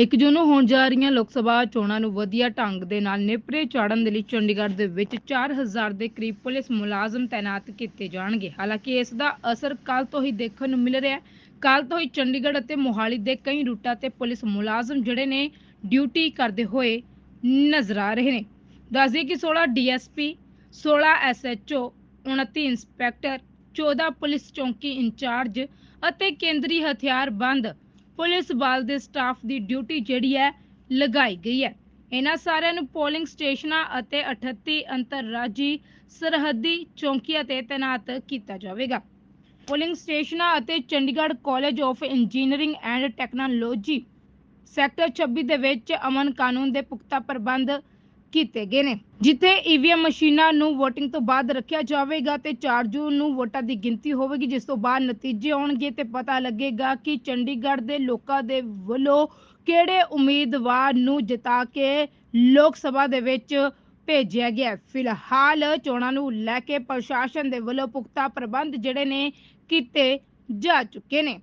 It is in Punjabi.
ਇੱਕ ਜੂਨ ਨੂੰ ਹੋਣ ਜਾ ਰਹੀਆਂ ਲੋਕ ਸਭਾ ਚੋਣਾਂ ਨੂੰ ਵਧੀਆ ਢੰਗ ਦੇ ਨਾਲ ਨੇਪਰੇ ਚਾੜਨ ਦੇ ਲਈ ਚੰਡੀਗੜ੍ਹ ਦੇ ਵਿੱਚ 4000 ਦੇ ਕਰੀਬ ਪੁਲਿਸ ਮੁਲਾਜ਼ਮ ਤਾਇਨਾਤ ਕੀਤੇ ਜਾਣਗੇ। ਹਾਲਾਂਕਿ ਇਸ ਦਾ ਅਸਰ ਕੱਲ ਤੋਂ ਹੀ ਦੇਖਣ ਨੂੰ ਮਿਲ ਰਿਹਾ ਹੈ। ਕੱਲ ਤੋਂ ਹੀ ਚੰਡੀਗੜ੍ਹ ਅਤੇ ਮੋਹਾਲੀ ਦੇ ਕਈ ਰੂਟਾਂ ਤੇ ਪੁਲਿਸ ਮੁਲਾਜ਼ਮ ਜਿਹੜੇ ਨੇ ਡਿਊਟੀ ਕਰਦੇ ਹੋਏ ਨਜ਼ਰ ਆ ਰਹੇ ਨੇ। ਦੱਸਦੇ ਕਿ 16 ਡੀਐਸਪੀ 16 ਐਸਐਚਓ 29 ਇੰਸਪੈਕਟਰ 14 ਪੁਲਿਸ ਚੌਂਕੀ ਇੰਚਾਰਜ ਅਤੇ ਕੇਂਦਰੀ ਹਥਿਆਰਬੰਦ ਪੁਲਿਸ ਬਲ ਦੇ ਸਟਾਫ ਦੀ ਡਿਊਟੀ ਜਿਹੜੀ ਹੈ, ਲਗਾਈ ਗਈ ਹੈ। ਇਹਨਾਂ ਸਾਰਿਆਂ ਨੂੰ ਪੋਲਿੰਗ ਸਟੇਸ਼ਨਾਂ ਅਤੇ 38 ਅੰਤਰਰਾਜੀ ਸਰਹੱਦੀ ਚੌਂਕੀਆਂ ਤੇ ਤਾਇਨਾਤ ਕੀਤਾ ਜਾਵੇਗਾ। ਪੋਲਿੰਗ ਸਟੇਸ਼ਨਾਂ ਅਤੇ Chandigarh college of engineering and technology sector 26 ਦੇ ਵਿੱਚ ਅਮਨ ਕਾਨੂੰਨ ਦੇ ਪੁਖਤਾ ਪ੍ਰਬੰਧ ਕੀਤੇ ਗਏ ਨੇ। ਜਿੱਥੇ ਈਵੀਐਮ ਮਸ਼ੀਨਾਂ ਨੂੰ VOTING ਤੋਂ ਬਾਅਦ ਰੱਖਿਆ ਜਾਵੇਗਾ ਤੇ 4 ਜੂਨ ਨੂੰ ਵੋਟਾਂ ਦੀ ਗਿਣਤੀ ਹੋਵੇਗੀ, ਜਿਸ ਤੋਂ ਬਾਅਦ ਨਤੀਜੇ ਆਉਣਗੇ ਤੇ ਪਤਾ ਲੱਗੇਗਾ ਕਿ ਚੰਡੀਗੜ੍ਹ ਦੇ ਲੋਕਾਂ ਦੇ ਵੱਲੋਂ ਕਿਹੜੇ ਉਮੀਦਵਾਰ ਨੂੰ ਜਿਤਾ ਕੇ ਲੋਕ ਸਭਾ ਦੇ ਵਿੱਚ ਭੇਜਿਆ ਗਿਆ ਫਿਲਹਾਲ ਚੋਣਾਂ ਨੂੰ ਲੈ ਕੇ ਪ੍ਰਸ਼ਾਸਨ ਦੇ ਵੱਲੋਂ ਪੁਖਤਾ ਪ੍ਰਬੰਧ ਜਿਹੜੇ ਨੇ ਕੀਤੇ ਜਾ ਚੁੱਕੇ ਨੇ।